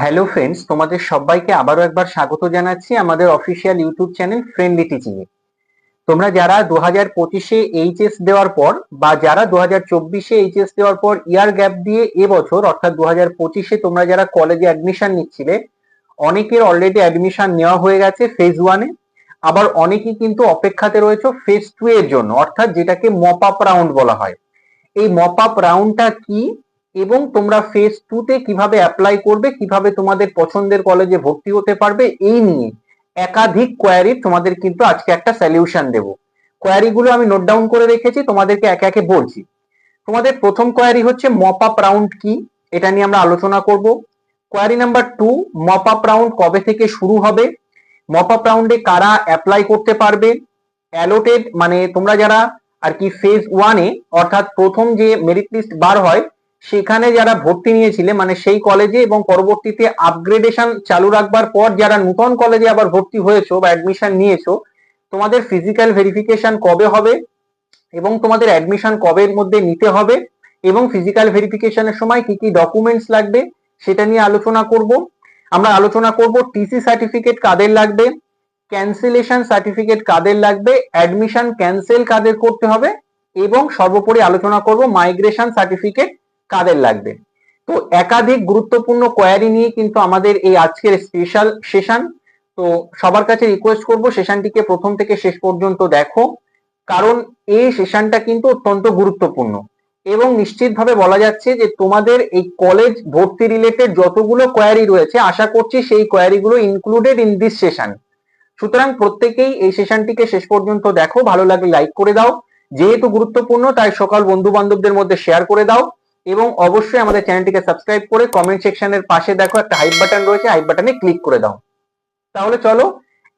Hello friends তোমাদের সবাইকে আবারও একবার স্বাগত জানাচ্ছি আমাদের official YouTube channel friendly teaching এ। তোমরা যারা দু হাজার পঁচিশে এইচএস দেওয়ার পর বা যারা দু হাজার চব্বিশে এইচএস দেওয়ার পর ইয়ার গ্যাপ দিয়ে এবছর অর্থাৎ দু হাজার পঁচিশে তোমরা যারা কলেজে অ্যাডমিশন নিচ্ছিলে, অনেকের অলরেডি অ্যাডমিশন নেওয়া হয়ে গেছে ফেজ ওয়ানে আবার অনেকেই কিন্তু অপেক্ষাতে রয়েছে ফেজ টু এর জন্য, অর্থাৎ যেটাকে মপ আপ রাউন্ড বলা হয়। এই মপ আপ রাউন্ডটা কি? এবং তোমরা ফেজ টু তে কীভাবে অ্যাপ্লাই করবে, কীভাবে তোমাদের পছন্দের কলেজে ভর্তি হতে পারবে, এই নিয়ে একাধিক কোয়ারি তোমাদের কিন্তু আজকে একটা সলিউশন দেব। কোয়ারিগুলো আমি নোট ডাউন করে রেখেছি, তোমাদেরকে একে একে বলছি। তোমাদের প্রথম কোয়ারি হচ্ছে মপ আপ রাউন্ড কি? এটা নিয়ে আমরা আলোচনা করব। Query number two mop up round কবে থেকে শুরু হবে? মপ আপ রাউন্ডে কারা অ্যাপ্লাই করতে পারবে? অ্যালোটেড মানে তোমরা যারা আর কি ফেজ ওয়ানে অর্থাৎ প্রথম যে মেরিট লিস্ট বার হয় সেখানে যারা ভর্তি নিয়েছিলে মানে সেই কলেজে এবং পরবর্তীতে আপগ্রেডেশন চালু রাখবার পর যারা নতুন কলেজে আবার ভর্তি হয়েছো বা অ্যাডমিশন নিয়েছো, তোমাদের ফিজিক্যাল ভেরিফিকেশন কবে হবে এবং তোমাদের অ্যাডমিশন কবের মধ্যে নিতে হবে এবং ফিজিক্যাল ভেরিফিকেশনের সময় কি কি ডকুমেন্টস লাগবে, সেটা নিয়ে আলোচনা করব। আমরা আলোচনা করব টিসি সার্টিফিকেট কাদের লাগবে ক্যান্সেলেশন সার্টিফিকেট কাদের লাগবে অ্যাডমিশন ক্যান্সেল কাদের করতে হবে এবং সর্বোপরি আলোচনা করব মাইগ্রেশন সার্টিফিকেট কাদের লাগবে? তো একাধিক গুরুত্বপূর্ণ কোয়ারি নিয়ে কিন্তু আমাদের এই আজকের স্পেশাল সেশন তো সবার কাছে রিকোয়েস্ট করব সেশনটিকে প্রথম থেকে শেষ পর্যন্ত দেখো, কারণ এই সেশনটা কিন্তু অত্যন্ত গুরুত্বপূর্ণ। এবং নিশ্চিতভাবে বলা যাচ্ছে যে তোমাদের এই কলেজ ভর্তি রিলেটেড যতগুলো কোয়ারি রয়েছে, আশা করছি সেই কোয়ারিগুলো ইনক্লুডেড ইন দিস সেশন সুতরাং প্রত্যেকেই এই সেশনটিকে শেষ পর্যন্ত দেখো, ভালো লাগলে লাইক করে দাও। যেহেতু গুরুত্বপূর্ণ, তাই সকাল বন্ধু বান্ধবদের মধ্যে শেয়ার করে দাও। এবং অবশ্যই আমাদের চ্যানেলটিকে সাবস্ক্রাইব করে কমেন্ট সেকশনের পাশে দেখো একটা হাইপ বাটন রয়েছে হাইপ বাটনে ক্লিক করে দাও। তাহলে চলো,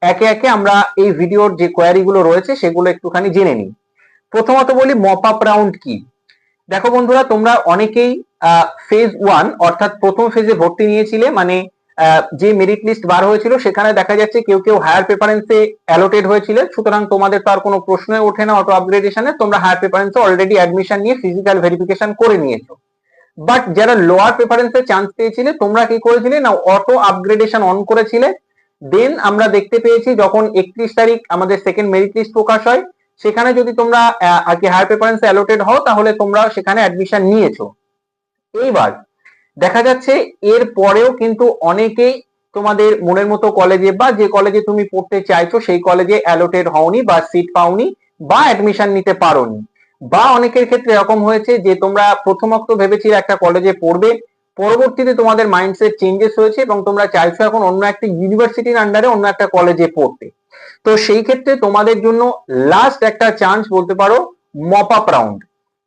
একে একে আমরা এই ভিডিওর যে কোয়ারিগুলো রয়েছে সেগুলো একটুখানি জেনে নিই। প্রথমত বলি মপ আপ রাউন্ড কি? দেখো বন্ধুরা, তোমরা অনেকেই ফেজ ওয়ান অর্থাৎ প্রথম ফেজে ভর্তি নিয়েছিলে মানে যে মেরিট লিস্ট বার হয়েছিল, সেখানে দেখা যাচ্ছে কেউ কেউ হায়ার প্রেফারেন্সে অ্যালোটেড হয়েছিল সুতরাং তোমাদের তো আর কোনো প্রশ্নই ওঠে না অটো আপগ্রেডেশনে তোমরা হায়ার প্রেফারেন্সে অলরেডি অ্যাডমিশন নিয়ে ফিজিক্যাল ভেরিফিকেশন করে নিয়েছো। বাট যারা লোয়ার প্রেফারেন্সে চান্স পেয়েছিলে, তোমরা কি করেছিলে? না অটো আপগ্রেডেশন অন করেছিলে। দেন আমরা দেখতে পেয়েছি, যখন একত্রিশ তারিখ আমাদের সেকেন্ড মেরিট লিস্ট প্রকাশ হয়, সেখানে যদি তোমরা আর কি হায়ার প্রেফারেন্সে অ্যালোটেড হও, তাহলে তোমরা সেখানে অ্যাডমিশন নিয়েছো। এইবার দেখা যাচ্ছে এর পরেও কিন্তু অনেকেই তোমাদের মনের মতো কলেজে বা যে কলেজে তুমি পড়তে চাইছো, সেই কলেজে অ্যালোটেড হওনি বা সিট পাওনি বা অ্যাডমিশন নিতে পারোনি। বা অনেকের ক্ষেত্রে এরকম হয়েছে যে তোমরা প্রথমত ভেবেছিলে একটা কলেজে পড়বে, পরবর্তীতে তোমাদের মাইন্ডসেট চেঞ্জেস হয়েছে এবং তোমরা চাইছো এখন অন্য একটা ইউনিভার্সিটির আন্ডারে অন্য একটা কলেজে পড়তে। তো সেই ক্ষেত্রে তোমাদের জন্য লাস্ট একটা চান্স বলতে পারো মপ আপ রাউন্ড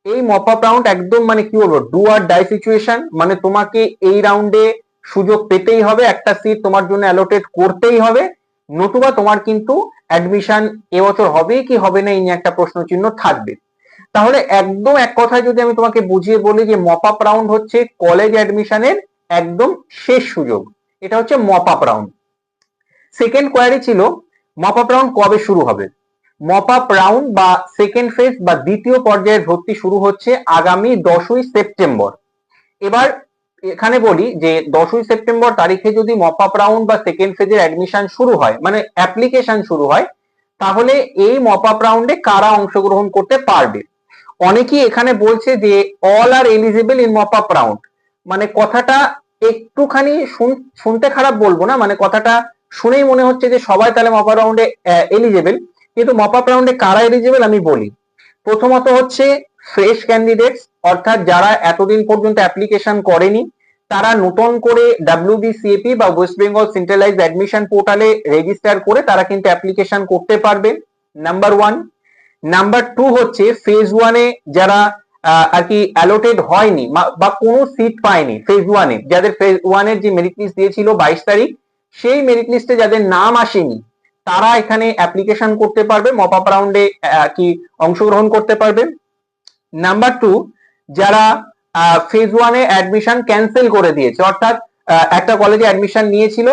এই মপ রাউন্ড একদম মানে কি বলব ডু আর ডাই সিচুয়েশন মানে তোমাকে এই রাউন্ডে সুযোগ পেতেই হবে, একটা সিট তোমার জন্য অ্যালোটেড করতেই হবে, নতুবা তোমার কিন্তু অ্যাডমিশন এবছর হবে কি হবে না, এই নিয়ে একটা প্রশ্ন চিহ্ন থাকবে। তাহলে একদম এক কথায় যদি আমি তোমাকে বুঝিয়ে বলি যে মপ রাউন্ড হচ্ছে কলেজ অ্যাডমিশনের একদম শেষ সুযোগ, এটা হচ্ছে মপ রাউন্ড সেকেন্ড কোয়ারি ছিল মপ রাউন্ড কবে শুরু হবে? মপ রাউন্ড বা সেকেন্ড ফেজ বা দ্বিতীয় পর্যায়ের ভর্তি শুরু হচ্ছে আগামী দশই সেপ্টেম্বর। এবার এখানে বলি যে দশই সেপ্টেম্বর তারিখে যদি মপ রাউন্ড বা সেকেন্ড ফেজের অ্যাডমিশন শুরু হয় মানে অ্যাপ্লিকেশন শুরু হয়, তাহলে এই মপ রাউন্ডে কারা অংশগ্রহণ করতে পারবে? অনেকেই এখানে বলছে যে all are eligible in mop round মানে কথাটা একটুখানি শুনতে খারাপ বলব না মানে কথাটা শুনেই মনে হচ্ছে যে সবাই তাহলে মপ রাউন্ডে এলিজিবল কিন্তু মপ আপ রাউন্ডে কারা এলিজিবল আমি বলি। প্রথমত হচ্ছে ফ্রেশ ক্যান্ডিডেটস অর্থাৎ যারা এতদিন পর্যন্ত অ্যাপ্লিকেশন করেনি, তারা নতুন করে ডাব্লিউবিসিএপি বা ওয়েস্ট বেঙ্গল সেন্ট্রালাইজ অ্যাডমিশন পোর্টালে রেজিস্টার করে তারা কিন্তু অ্যাপ্লিকেশন করতে পারবে। নাম্বার ওয়ান নাম্বার টু হচ্ছে ফেজ ওয়ানে যারা আর কি অ্যালোটেড হয়নি বা কোনো সিট পায়নি ফেজ ওয়ানে যাদের ফেজ ওয়ানের যে মেরিট লিস্ট দিয়েছিল বাইশ তারিখ, সেই মেরিট লিস্টে যাদের নাম আসেনি তারা এখানে অ্যাপ্লিকেশন করতে পারবে মপ আপ রাউন্ডে কি অংশগ্রহণ করতে পারবে। নাম্বার টু যারা ফেজ ওয়ানে অ্যাডমিশন ক্যান্সেল করে দিয়েছে, অর্থাৎ একটা কলেজে অ্যাডমিশন নিয়েছিল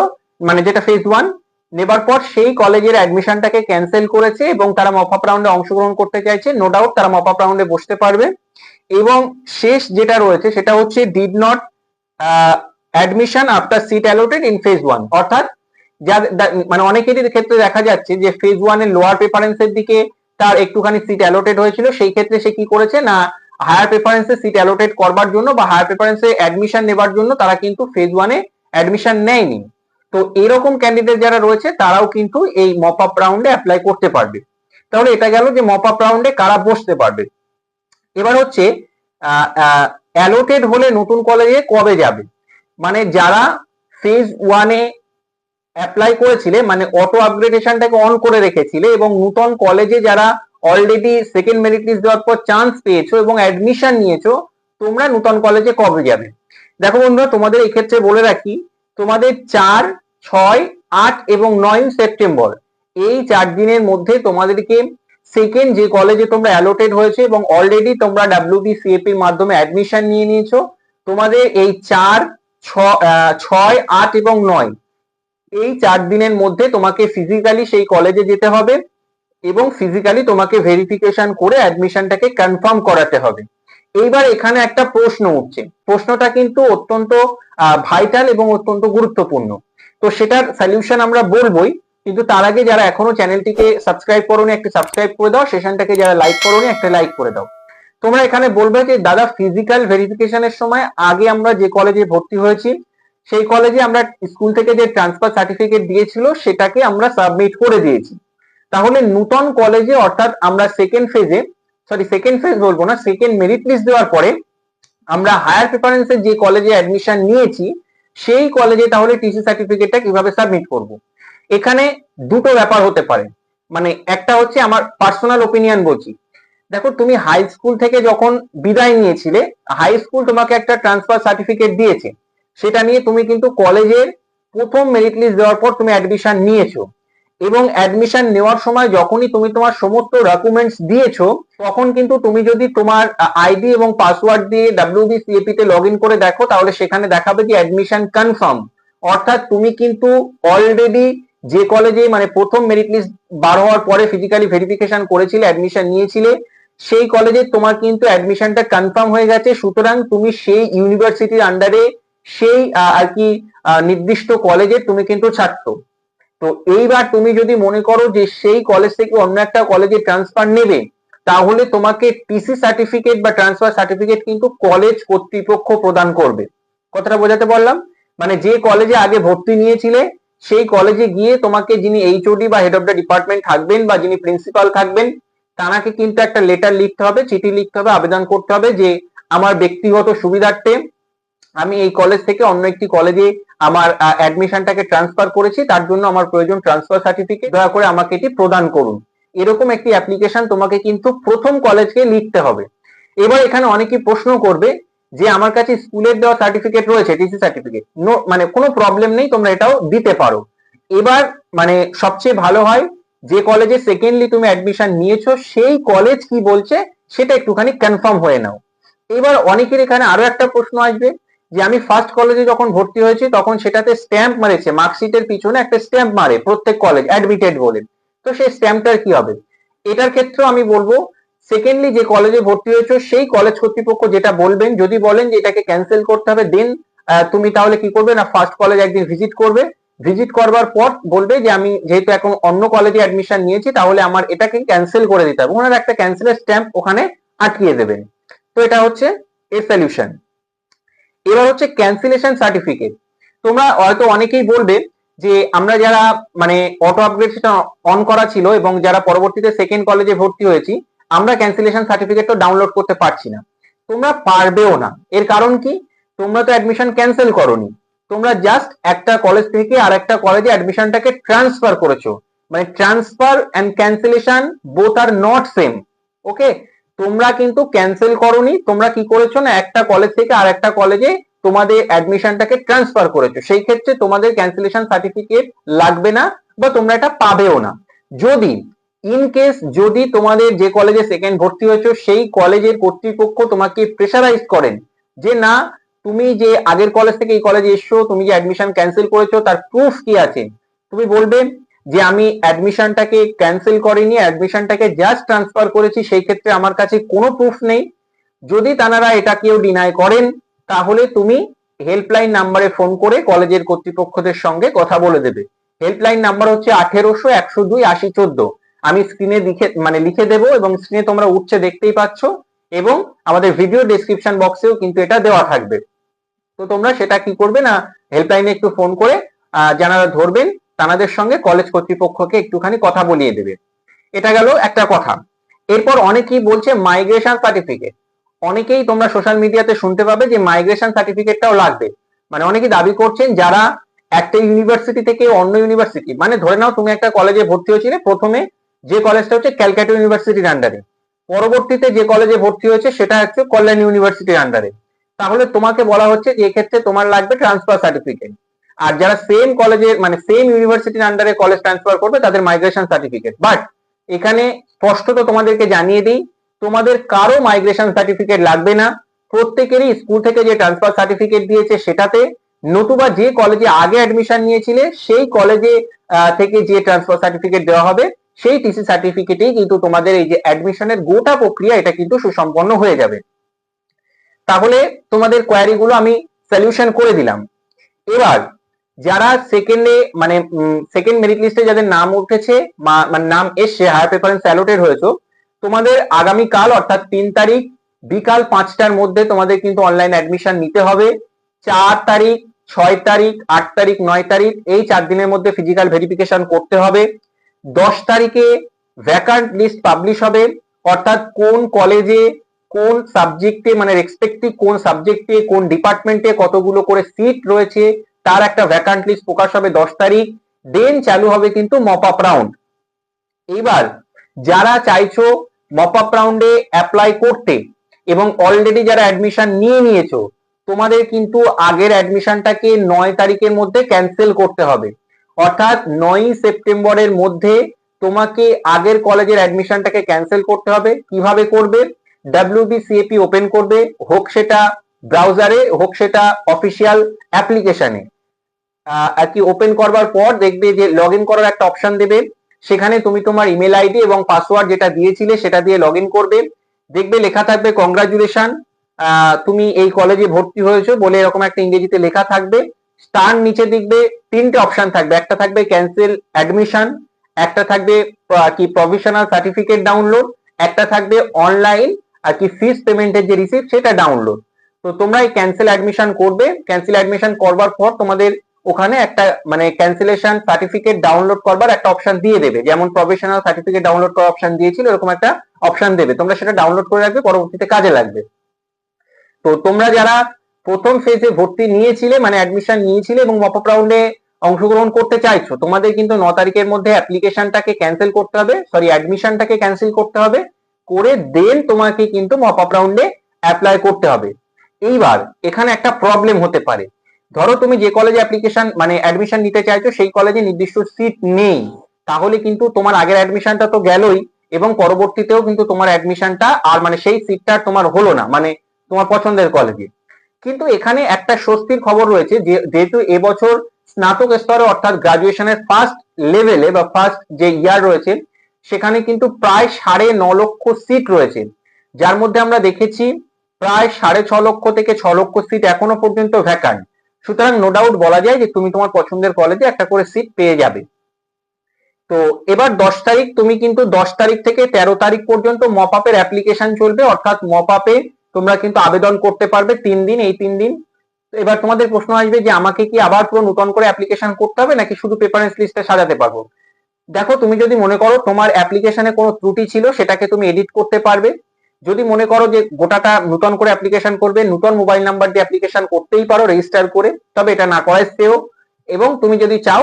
মানে যেটা ফেজ ওয়ান নেবার পর সেই কলেজের অ্যাডমিশনটাকে ক্যান্সেল করেছে এবং তারা মপ আপ রাউন্ডে অংশগ্রহণ করতে চাইছে নো ডাউট তারা মপ আপ রাউন্ডে বসতে পারবে। এবং শেষ যেটা রয়েছে, সেটা হচ্ছে did not admission after seat allotted in phase one অর্থাৎ যা মানে অনেকেরই ক্ষেত্রে দেখা যাচ্ছে যে ফেজ ওয়ানের লোয়ার প্রেফারেন্সের দিকে তার একটুখানি সিট অ্যালোটেড হয়েছিল, সেই ক্ষেত্রে সে কি করেছে না হায়ার প্রেফারেন্সে সিট অ্যালোটেড করবার জন্য বা হায়ার প্রেফারেন্সে অ্যাডমিশন নেবার জন্য তারা কিন্তু ফেজ ওয়ানে অ্যাডমিশন নেয়নি। তো এরকম ক্যান্ডিডেট যারা রয়েছে, তারাও কিন্তু এই মপ আপ রাউন্ডে অ্যাপ্লাই করতে পারবে। তাহলে এটা গেল যে মপ আপ রাউন্ডে কারা বসতে পারবে। এবার হচ্ছে অ্যালোটেড হলে নতুন কলেজে কবে যাবে? মানে যারা ফেজ ওয়ানে অ্যাপ্লাই করেছিলে মানে অটো আপগ্রেডেশনটাকে অন করে রেখেছিলে এবং নূতন কলেজে যারা অলরেডি সেকেন্ড মেরিট লিস্ট দেওয়ার পর চান্স পেয়েছ এবং অ্যাডমিশন নিয়েছো, তোমরা নূতন কলেজে কবে যাবে? দেখো বন্ধুরা, তোমাদের এই ক্ষেত্রে বলে রাখি, তোমাদের চার, ছয়, আট এবং নয় সেপ্টেম্বর, এই চার দিনের মধ্যে তোমাদেরকে সেকেন্ড যে কলেজে তোমরা অ্যালোটেড হয়েছে এবং অলরেডি তোমরা ডাব্লিউবি সিএপির মাধ্যমে অ্যাডমিশন নিয়ে নিয়েছো, তোমাদের এই চার ছয়, আট এবং নয় এই চার দিনের মধ্যে তোমাকে ফিজিক্যালি সেই কলেজে যেতে হবে এবং ফিজিক্যালি তোমাকে ভেরিফিকেশন করে অ্যাডমিশনটাকে কনফার্ম করাতে হবে। এইবার এখানে একটা প্রশ্ন উঠছে। প্রশ্নটা কিন্তু অত্যন্ত ভাইটাল এবং অত্যন্ত গুরুত্বপূর্ণ। তো সেটার সলিউশন আমরা বলবোই, কিন্তু তার আগে যারা এখনও চ্যানেলটিকে সাবস্ক্রাইব করোনি, একটা সাবস্ক্রাইব করে দাও। সেশনটাকে যারা লাইক করোনি, একটা লাইক করে দাও। তোমরা এখানে বলবে যে, দাদা ফিজিক্যাল ভেরিফিকেশনের সময় আগে আমরা যে কলেজে ভর্তি হয়েছি সেই কলেজে আমরা স্কুল থেকে যে ট্রান্সফার সার্টিফিকেট দিয়েছিল, সেটাকে আমরা সাবমিট করে দিয়েছি। তাহলে নূতন কলেজে অর্থাৎ আমরা সেকেন্ড ফেজে সরি সেকেন্ড ফেজ বলব না সেকেন্ড মেরিট লিস্ট দেওয়ার পরে আমরা হায়ার প্রেফারেন্সে যে কলেজে অ্যাডমিশন নিয়েছি, সেই কলেজে তাহলে টিসি সার্টিফিকেটটা কীভাবে সাবমিট করব? এখানে দুটো ব্যাপার হতে পারে। মানে একটা হচ্ছে আমার পার্সোনাল ওপিনিয়ন বলছি। দেখো, তুমি হাই স্কুল থেকে যখন বিদায় নিয়েছিলে হাই স্কুল তোমাকে একটা ট্রান্সফার সার্টিফিকেট দিয়েছে। সেটা নিয়ে তুমি কিন্তু কলেজের প্রথম মেরিট লিস্ট দেওয়ার পর তুমি অ্যাডমিশন নিয়েছো। এবং অ্যাডমিশন নেওয়ার সময় যখনই তুমি তোমার সমস্ত ডকুমেন্টস দিয়েছ, তখন কিন্তু তুমি যদি তোমার আইডি এবং পাসওয়ার্ড দিয়ে ডাব্লিউবি সিএপি তে লগ ইন করে দেখো, তাহলে সেখানে দেখাবে যে অ্যাডমিশন কনফার্ম অর্থাৎ তুমি কিন্তু অলরেডি যে কলেজে মানে প্রথম মেরিট লিস্ট বার হওয়ার পরে ফিজিক্যালি ভেরিফিকেশন করেছিলে অ্যাডমিশন নিয়েছিলে, সেই কলেজে তোমার কিন্তু অ্যাডমিশনটা কনফার্ম হয়ে গেছে। সুতরাং তুমি সেই ইউনিভার্সিটির আন্ডারে সেই আর কি নির্দিষ্ট কলেজে তুমি কিন্তু ছাত্র। তো এইবার তুমি যদি মনে করো যে সেই কলেজ থেকে অন্য একটা কলেজে ট্রান্সফার নেবে, তাহলে তোমাকে টিসি সার্টিফিকেট বা ট্রান্সফার সার্টিফিকেট কিন্তু কলেজ কর্তৃপক্ষ প্রদান করবে। কথাটা বোঝাতে পারলাম? মানে যে কলেজে আগে ভর্তি নিয়েছিলে, সেই কলেজে গিয়ে তোমাকে যিনি এইচওডি বা হেড অফ দ্য ডিপার্টমেন্ট থাকবেন বা যিনি প্রিন্সিপাল থাকবেন, তানাকে কিন্তু একটা লেটার লিখতে হবে, চিঠি লিখতে হবে, আবেদন করতে হবে যে, আমার ব্যক্তিগত সুবিধার্থে আমি এই কলেজ থেকে অন্য একটি কলেজে আমার অ্যাডমিশনটাকে ট্রান্সফার করেছি, তার জন্য আমার প্রয়োজন ট্রান্সফার সার্টিফিকেট দয়া করে আমাকে এটি প্রদান করুন। এরকম একটি অ্যাপ্লিকেশন তোমাকে কিন্তু প্রথম কলেজকে লিখতে হবে। এবার এখানে অনেকে প্রশ্ন করবে যে আমার কাছে স্কুলের দেওয়া সার্টিফিকেট রয়েছে টিসি সার্টিফিকেট নো মানে কোনো প্রবলেম নেই, তোমরা এটাও দিতে পারো। এবার মানে সবচেয়ে ভালো হয়, যে কলেজে সেকেন্ডলি তুমি অ্যাডমিশন নিয়েছো, সেই কলেজ কি বলছে, সেটা একটুখানি কনফার্ম হয়ে নাও। এবার অনেকের এখানে আরও একটা প্রশ্ন আসবে যে আমি ফার্স্ট কলেজে যখন ভর্তি হয়েছি, তখন সেটাতে স্ট্যাম্প মারেছে। মার্কশিটের পিছনে একটা স্ট্যাম্প মারে, প্রত্যেক কলেজ অ্যাডমিটেড বলে। তো সেই স্ট্যাম্পটার কি হবে? এটার ক্ষেত্রেও আমি বলব সেকেন্ডলি যে কলেজে ভর্তি হয়েছো, সেই কলেজ কর্তৃপক্ষ যেটা বলবেন, যদি বলেন যে এটাকে ক্যান্সেল করতে হবে দেন তুমি তাহলে কি করবে? না ফার্স্ট কলেজ একদিন ভিজিট করবে। ভিজিট করবার পর বলবে যে আমি যেহেতু এখন অন্য কলেজে অ্যাডমিশন নিয়েছি, তাহলে আমার এটাকে ক্যান্সেল করে দিতে হবে। ওনারা একটা ক্যান্সেলের স্ট্যাম্প ওখানে আটকিয়ে দেবেন। তো এটা হচ্ছে এর সলিউশন এবার হচ্ছে ক্যান্সেলেশন সার্টিফিকেট তোমরা হয়তো অনেকেই বলবে যে আমরা যারা মানে অটো আপগ্রেড সেটা অন করা ছিল এবং যারা পরবর্তীতে সেকেন্ড কলেজে ভর্তি হয়েছি, আমরা ক্যান্সেলেশন সার্টিফিকেটটা ডাউনলোড করতে পারছি না। তোমরা পারবেও না। এর কারণ কি? তোমরা তো অ্যাডমিশন ক্যান্সেল করোনি। তোমরা জাস্ট একটা কলেজ থেকে আর একটা কলেজে অ্যাডমিশনটাকে ট্রান্সফার করেছ। মানে transfer and cancellation both are not same okay তোমরা কিন্তু ক্যান্সেল করনি। তোমরা কি করেছ না, একটা কলেজ থেকে আর একটা কলেজে তোমাদের অ্যাডমিশনটাকে ট্রান্সফার করেছ। সেই ক্ষেত্রে তোমাদের ক্যান্সেলেশন সার্টিফিকেট লাগবে না বা তোমরা এটা পাবেও না। যদি ইন কেস যদি তোমাদের যে কলেজে সেকেন্ড ভর্তি হয়েছো, সেই কলেজের কর্তৃপক্ষ তোমাকে প্রেশারাইজ করেন যে, না, তুমি যে আগের কলেজ থেকে এই কলেজে এসছো, তুমি যে অ্যাডমিশন ক্যান্সেল করেছ, তার প্রুফ কি আছে? তুমি বলবে যে আমি অ্যাডমিশনটাকে ক্যান্সেল করিনি অ্যাডমিশনটাকে জাস্ট ট্রান্সফার করেছি, সেই ক্ষেত্রে আমার কাছে কোনো প্রুফ নেই। যদি তানারা এটা কেউ ডিনাই করেন, তাহলে তুমি হেল্পলাইন নাম্বারে ফোন করে কলেজের কর্তৃপক্ষদের সঙ্গে কথা বলে দেবে। হেল্পলাইন নাম্বার হচ্ছে আঠেরোশো একশো দুই আশি চোদ্দ। আমি স্ক্রিনে লিখে মানে লিখে দেবো এবং স্ক্রিনে তোমরা উঠছে দেখতেই পাচ্ছ এবং আমাদের ভিডিও ডেসক্রিপশন বক্সেও কিন্তু এটা দেওয়া থাকবে। তো তোমরা সেটা কি করবে না হেল্পলাইনে একটু ফোন করে, আহ, যারা ধরবেন তাদের সঙ্গে কলেজ কর্তৃপক্ষকে একটুখানি কথা বলিয়ে দেবে। এটা গেল একটা কথা। এরপর অনেকেই বলছে মাইগ্রেশন সার্টিফিকেট অনেকেই তোমরা সোশ্যাল মিডিয়াতে শুনতে পাবে যে মাইগ্রেশন সার্টিফিকেটটাও লাগবে। মানে অনেকেই দাবি করছেন যারা একটা ইউনিভার্সিটি থেকে অন্য ইউনিভার্সিটি মানে ধরে নাও তুমি একটা কলেজে ভর্তি হয়েছিলে, প্রথমে যে কলেজটা হচ্ছে ক্যালকাটা ইউনিভার্সিটির আন্ডারে পরবর্তীতে যে কলেজে ভর্তি হয়েছে সেটা হচ্ছে কল্যাণ ইউনিভার্সিটির আন্ডারে তাহলে তোমাকে বলা হচ্ছে যে এক্ষেত্রে তোমার লাগবে ট্রান্সফার সার্টিফিকেট আর যারা সেম কলেজের মানে সেম ইউনিভার্সিটির আন্ডারে কলেজ ট্রান্সফার করবে, তাদের মাইগ্রেশন সার্টিফিকেট বাট এখানে স্পষ্টত তোমাদেরকে জানিয়ে দিই, তোমাদের কারও মাইগ্রেশন সার্টিফিকেট লাগবে না। প্রত্যেকেরই স্কুল থেকে যে ট্রান্সফার সার্টিফিকেট দিয়েছে সেটাতে নতুবা যে কলেজে আগে অ্যাডমিশন নিয়েছিলে, সেই কলেজে থেকে যে ট্রান্সফার সার্টিফিকেট দেওয়া হবে, সেই টিসি সার্টিফিকেটেই কিন্তু তোমাদের এই যে অ্যাডমিশনের গোটা প্রক্রিয়া, এটা কিন্তু সুসম্পন্ন হয়ে যাবে। তাহলে তোমাদের কোয়ারিগুলো আমি সলিউশন করে দিলাম। এবার যারা সেকেন্ডে মানে সেকেন্ড মেরিট লিস্টে যাদের নাম উঠেছে মানে নাম এসছে হায়ার প্রেফারেন্স অ্যালোটেড হয়েছে, তোমাদের আগামী কাল অর্থাৎ তিন তারিখ, বিকাল পাঁচটার মধ্যে তোমাদের কিন্তু অনলাইন অ্যাডমিশন নিতে হবে। চার তারিখ, ছয় তারিখ, আট তারিখ, নয় তারিখ, এই চার দিনের মধ্যে ফিজিক্যাল ভেরিফিকেশন করতে হবে। দশ তারিখে ভ্যাকান্ট লিস্ট পাবলিশ হবে, অর্থাৎ কোন কলেজে কোন সাবজেক্টে মানে রেসপেক্টিভ কোন সাবজেক্টে কোন ডিপার্টমেন্টে কতগুলো করে সিট রয়েছে তার একটা ভ্যাকান্ট লিস্ট প্রকাশ হবে দশ তারিখ। দেন চালু হবে কিন্তু মপ আপ রাউন্ড এইবার যারা চাইছো মপ আপ রাউন্ডে অ্যাপ্লাই করতে এবং অলরেডি যারা অ্যাডমিশন নিয়ে নিয়েছো, তোমাদের কিন্তু আগের অ্যাডমিশনটাকে নয় তারিখের মধ্যে ক্যান্সেল করতে হবে। অর্থাৎ নয়ই সেপ্টেম্বরের মধ্যে তোমাকে আগের কলেজের অ্যাডমিশনটাকে ক্যান্সেল করতে হবে। কীভাবে করবে? ডাব্লিউবিসিএপি ওপেন করবে। হোক সেটা ব্রাউজারে হোক সেটা অফিসিয়াল অ্যাপ্লিকেশনে আর কি ওপেন করবার পর দেখবে যে লগ ইন করার একটা অপশন দেবে। সেখানে তুমি তোমার ইমেল আইডি এবং পাসওয়ার্ড যেটা দিয়েছিলে সেটা দিয়ে লগ ইন করবে। দেখবে লেখা থাকবে কংগ্রাচুলেশন তুমি এই কলেজে ভর্তি হয়েছো বলে এরকম একটা ইংরেজিতে লেখা থাকবে। তার নিচে দেখবে তিনটে অপশন থাকবে, একটা থাকবে ক্যান্সেল অ্যাডমিশন একটা থাকবে কি প্রভিশনাল সার্টিফিকেট ডাউনলোড একটা থাকবে অনলাইন আর কি ফিস পেমেন্টের যে রিসিপ্ট সেটা ডাউনলোড তো তোমরা এই ক্যান্সেল অ্যাডমিশন করবে। ক্যান্সেল অ্যাডমিশন করবার পর তোমাদের ওখানে একটা মানে ক্যান্সেলেশন সার্টিফিকেট ডাউনলোড করবার একটা অপশন দিয়ে দেবে। যেমন প্রফেশনাল সার্টিফিকেট ডাউনলোড করার অপশন দিয়েছিল, এরকম একটা অপশন দেবে। তোমরা সেটা ডাউনলোড করে রাখবে, পরবর্তীতে কাজে লাগবে। তো তোমরা যারা প্রথম ফেজে ভর্তি নিয়েছিলে মানে অ্যাডমিশন নিয়েছিলে এবং মপআপ রাউন্ডে অংশগ্রহণ করতে চাইছো, তোমাদের কিন্তু ন তারিখের মধ্যে অ্যাপ্লিকেশনটাকে ক্যান্সেল করতে হবে সরি অ্যাডমিশনটাকে ক্যান্সেল করতে হবে, করে দেন তোমাকে কিন্তু মপআপ রাউন্ডে অ্যাপ্লাই করতে হবে। এইবার, এখানে একটা প্রবলেম হতে পারে। ধরো তুমি যে কলেজে অ্যাপ্লিকেশন মানে অ্যাডমিশন নিতে চাইছো, সেই কলেজে নির্দিষ্ট সিট নেই। তাহলে কিন্তু তোমার আগের অ্যাডমিশনটা তো গেলই এবং পরবর্তীতেও কিন্তু তোমার অ্যাডমিশনটা আর মানে সেই সিটটা তোমার হলো না মানে তোমার পছন্দের কলেজে কিন্তু এখানে একটা স্বস্তির খবর রয়েছে যেহেতু এবছর স্নাতক স্তরে অর্থাৎ গ্রাজুয়েশনের ফার্স্ট লেভেলে বা ফার্স্ট যে ইয়ার রয়েছে, সেখানে কিন্তু প্রায় সাড়ে ন লক্ষ সিট রয়েছে। যার মধ্যে আমরা দেখেছি, প্রায় সাড়ে ছ লক্ষ থেকে ছ লক্ষ সিট এখনও পর্যন্ত ভ্যাকান্ট সুতরাং নো ডাউট বলা যায় যে তুমি তোমার পছন্দের কলেজে একটা করে সিট পেয়ে যাবে। তো এবার দশ তারিখ, তুমি কিন্তু দশ তারিখ থেকে তেরো তারিখ পর্যন্ত মপ আপের অ্যাপ্লিকেশন চলবে, অর্থাৎ মপ আপে তোমরা কিন্তু আবেদন করতে পারবে তিন দিন, এই তিন দিন। এবার তোমাদের প্রশ্ন আসবে যে আমাকে কি আবার পুরো নতুন করে অ্যাপ্লিকেশন করতে হবে, নাকি শুধু প্রেফারেন্স লিস্টে সাজাতে পারব? দেখো, তুমি যদি মনে করো তোমার অ্যাপ্লিকেশনে কোনো ত্রুটি ছিল, সেটাকে তুমি এডিট করতে পারবে। যদি মনে করো যে গোটাটা নতুন করে অ্যাপ্লিকেশন করবে, নতুন মোবাইল নাম্বার দিয়ে অ্যাপ্লিকেশন করতেই পারো রেজিস্টার করে, তবে এটা না করাই শ্রেয় এবং তুমি যদি চাও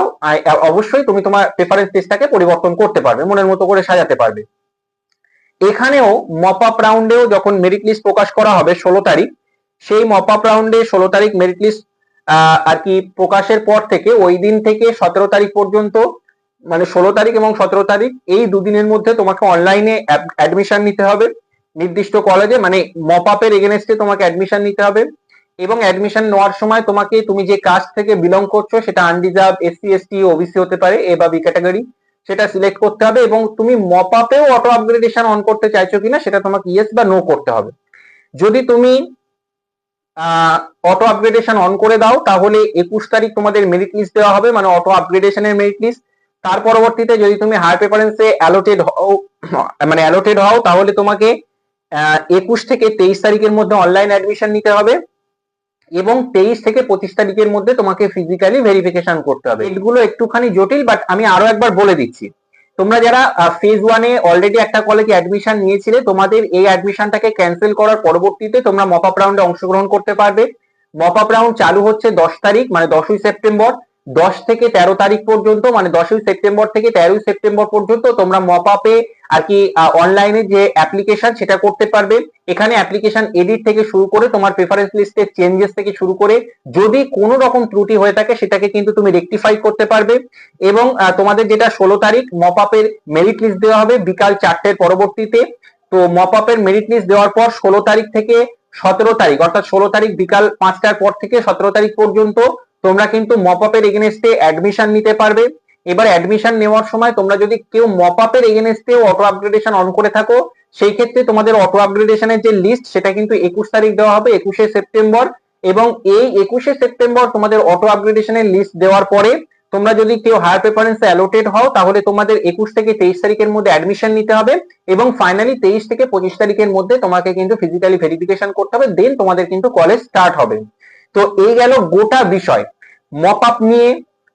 অবশ্যই তুমি তোমার প্রেফারেন্স লিস্টটাকে পরিবর্তন করতে পারবে, মনের মতো করে সাজাতে পারবে। এখানেও মপ আপ রাউন্ডেও যখন মেরিট লিস্ট প্রকাশ করা হবে ষোলো তারিখ, সেই মপ আপ রাউন্ডে ষোলো তারিখ মেরিট লিস্ট আর কি প্রকাশের পর থেকে ওই দিন থেকে সতেরো তারিখ পর্যন্ত মানে ষোলো তারিখ এবং সতেরো তারিখ, এই দুদিনের মধ্যে তোমাকে অনলাইনে অ্যাডমিশন নিতে হবে। নির্দিষ্ট কলেজে মানে মপ আপের এগেনস্টে তোমাকে অ্যাডমিশন নিতে হবে এবং অ্যাডমিশন নেওয়ার সময় তোমাকে তুমি যে কাস্ট থেকে বিলং করছ সেটা আনডিজার্ভ এসসি এসটি ওবিসি হতে পারে এ বা বি ক্যাটাগরি সেটা সিলেক্ট করতে হবে এবং তুমি মপ আপেও অটো আপগ্রেডেশন অন করতে চাইছো কিনা সেটা তোমাকে ইয়েস বা নো করতে হবে। যদি তুমি অটো আপগ্রেডেশন অন করে দাও, তাহলে একুশ তারিখ তোমাদের মেরিট লিস্ট দেওয়া হবে মানে অটো আপগ্রেডেশনের মেরিট লিস্ট তার পরবর্তীতে যদি তুমি হায়ার প্রেফারেন্সে অ্যালোটেড হও মানে অ্যালোটেড হও, তাহলে তোমাকে একুশ থেকে তেইশ তারিখের মধ্যে অনলাইন অ্যাডমিশন নিতে হবে এবং তেইশ থেকে পঁচিশ তারিখের মধ্যে তোমাকে ফিজিক্যালি ভেরিফিকেশন করতে হবে। এগুলো একটুখানি জটিল বাট আমি আরও একবার বলে দিচ্ছি। তোমরা যারা ফেজ ওয়ানে অলরেডি একটা কলেজে অ্যাডমিশন নিয়েছিলে, তোমাদের এই অ্যাডমিশনটাকে ক্যান্সেল করার পরবর্তীতে তোমরা মপ আপ রাউন্ডে অংশগ্রহণ করতে পারবে। মপ আপ রাউন্ড চালু হচ্ছে দশ তারিখ মানে দশই সেপ্টেম্বর। দশ থেকে তেরো তারিখ পর্যন্ত মানে দশই সেপ্টেম্বর থেকে তেরোই সেপ্টেম্বর পর্যন্ত তোমরা মপ আপে আর কি অনলাইনে যে অ্যাপ্লিকেশন সেটা করতে পারবে। এখানে অ্যাপ্লিকেশন এডিট থেকে শুরু করে তোমার প্রেফারেন্স লিস্টের চেঞ্জেস থেকে শুরু করে যদি কোনো রকম ত্রুটি হয়ে থাকে সেটাকে কিন্তু তুমি রেকটিফাই করতে পারবে। এবং তোমাদের যেটা ষোলো তারিখ মপ আপের মেরিট লিস্ট দেওয়া হবে বিকাল চারটের পরবর্তীতে। তো মপ আপের মেরিট লিস্ট দেওয়ার পর ষোলো তারিখ থেকে সতেরো তারিখ, অর্থাৎ ষোলো তারিখ বিকাল পাঁচটার পর থেকে সতেরো তারিখ পর্যন্ত তোমরা কিন্তু মপ আপের এগেনস্টে অ্যাডমিশন নিতে পারবে। এবার অ্যাডমিশন নেওয়ার সময় তোমরা যদি কেউ মপ আপের এগেনস্টে অটো আপগ্রেডেশন অন করে থাকো, সেই ক্ষেত্রে তোমাদের অটো আপগ্রেডেশনের যে লিস্ট সেটা কিন্তু একুশ তারিখ দেওয়া হবে, একুশে সেপ্টেম্বর এবং এই একুশে সেপ্টেম্বর তোমাদের অটো আপগ্রেডেশনের লিস্ট দেওয়ার পরে তোমরা যদি কেউ হায়ার প্রেফারেন্স অ্যালোটেড হও, তাহলে তোমাদের একুশ থেকে তেইশ তারিখের মধ্যে অ্যাডমিশন নিতে হবে এবং ফাইনালি তেইশ থেকে পঁচিশ তারিখের মধ্যে তোমাকে কিন্তু ফিজিক্যালি ভেরিফিকেশন করতে হবে দেন তোমাদের কিন্তু কলেজ স্টার্ট হবে। তো এই গেল গোটা বিষয়। মপ আপ নিয়ে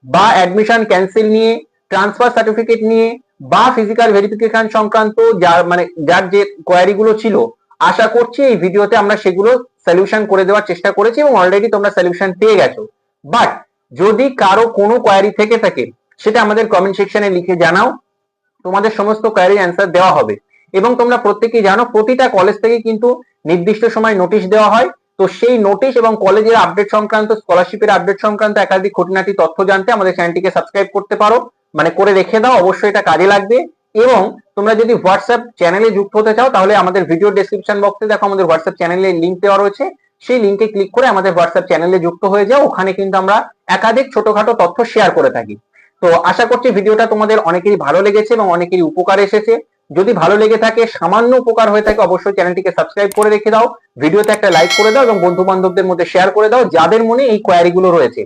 বা অ্যাডমিশন ক্যান্সেল নিয়ে ট্রান্সফার সার্টিফিকেট নিয়ে বা ফিজিক্যাল ভেরিফিকেশন সংক্রান্ত যার মানে যার যে কোয়ারি গুলো ছিল, আশা করছি এই ভিডিওতে আমরা সেগুলো সলিউশন করে দেওয়ার চেষ্টা করেছি এবং অলরেডি তোমরা সলিউশন পেয়ে গেছো। বাট যদি কারও কোনো কোয়ারি থেকে থাকে, সেটা আমাদের কমেন্ট সেকশনে লিখে জানাও, তোমাদের সমস্ত কোয়ারির অ্যান্সার দেওয়া হবে। এবং তোমরা প্রত্যেকেই জানো, প্রতিটা কলেজ থেকে কিন্তু নির্দিষ্ট সময় নোটিশ দেওয়া হয়। তো সেই নোটিশ এবং কলেজের আপডেট সংক্রান্ত স্কলারশিপের আপডেট সংক্রান্ত একাধিক খুঁটিনাটি তথ্য জানতে আমাদের চ্যানেলটিকে সাবস্ক্রাইব করতে পারো। মানে করে রেখে দাও, অবশ্যই এটা কাজে লাগবে। এবং তোমরা যদি হোয়াটসঅ্যাপ চ্যানেলে যুক্ত হতে চাও, তাহলে আমাদের ভিডিও ডেসক্রিপশন বক্সে দেখো আমাদের হোয়াটসঅ্যাপ চ্যানেলের লিঙ্ক দেওয়া রয়েছে। সেই লিঙ্কে ক্লিক করে আমাদের হোয়াটসঅ্যাপ চ্যানেলে যুক্ত হয়ে যাও। ওখানে কিন্তু আমরা একাধিক ছোটখাটো তথ্য শেয়ার করে থাকি। তো আশা করছি ভিডিওটা তোমাদের অনেকেরই ভালো লেগেছে এবং অনেকেরই উপকার এসেছে। যদি ভালো লেগে থাকে, সামান্য উপকার হয়ে থাকে, অবশ্যই চ্যানেলটিকে সাবস্ক্রাইব করে রেখে দাও, ভিডিওতে একটা লাইক করে দাও এবং বন্ধু বান্ধবদের মধ্যে শেয়ার করে দাও, যাদের মনে এই কোয়ারিগুলো রয়েছে।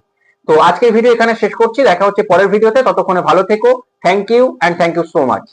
তো আজকে ভিডিও এখানে শেষ করছি, দেখা হচ্ছে পরের ভিডিওতে ততক্ষণে ভালো থেকো thank you and thank you so much